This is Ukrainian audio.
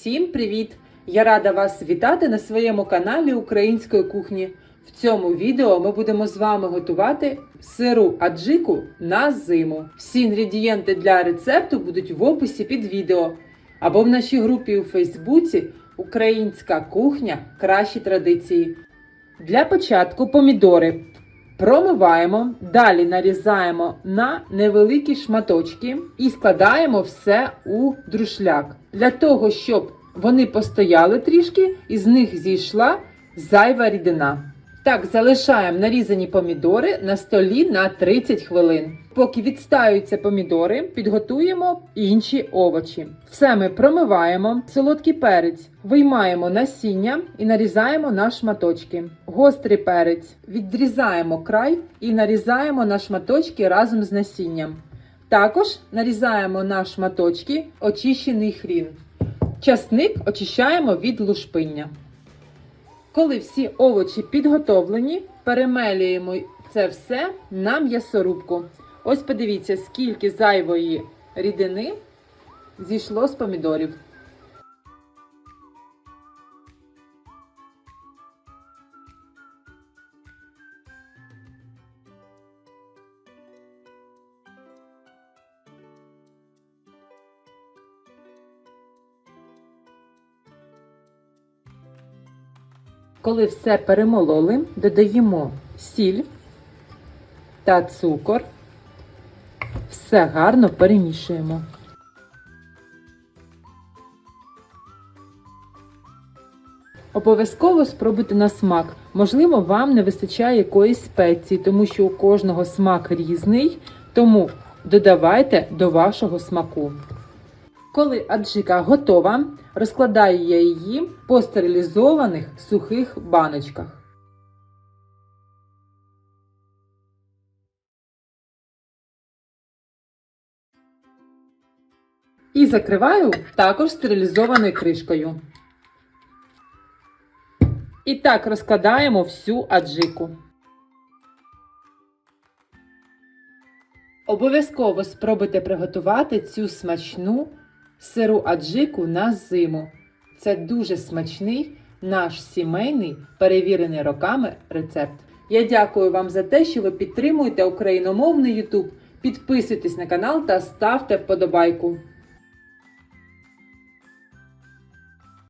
Всім привіт! Я рада вас вітати на своєму каналі Української кухні. В цьому відео ми будемо з вами готувати сиру аджику на зиму. Всі інгредієнти для рецепту будуть в описі під відео або в нашій групі у Фейсбуці Українська кухня Кращі традиції. Для початку помідори промиваємо, далі нарізаємо на невеликі шматочки і складаємо все у друшляк. Для того, щоб вони постояли трішки і з них зійшла зайва рідина. Так, залишаємо нарізані помідори на столі на 30 хвилин. Поки відстаються помідори, підготуємо інші овочі. Все ми промиваємо, солодкий перець виймаємо насіння і нарізаємо на шматочки. Гострий перець відрізаємо край і нарізаємо на шматочки разом з насінням. Також нарізаємо на шматочки очищений хрін. Часник очищаємо від лушпиння. Коли всі овочі підготовлені, перемелюємо це все на м'ясорубку. Ось подивіться, скільки зайвої рідини зійшло з помідорів. Коли все перемололи, додаємо сіль та цукор. Все гарно перемішуємо. Обов'язково спробуйте на смак. Можливо, вам не вистачає якоїсь спеції, тому що у кожного смак різний, тому додавайте до вашого смаку. Коли аджика готова, розкладаю я її по стерилізованих сухих баночках. І закриваю також стерилізованою кришкою. І так розкладаємо всю аджику. Обов'язково спробуйте приготувати цю смачну сиру аджику на зиму. Це дуже смачний наш сімейний, перевірений роками рецепт. Я дякую вам за те, що ви підтримуєте україномовний YouTube. Підписуйтесь на канал та ставте вподобайку.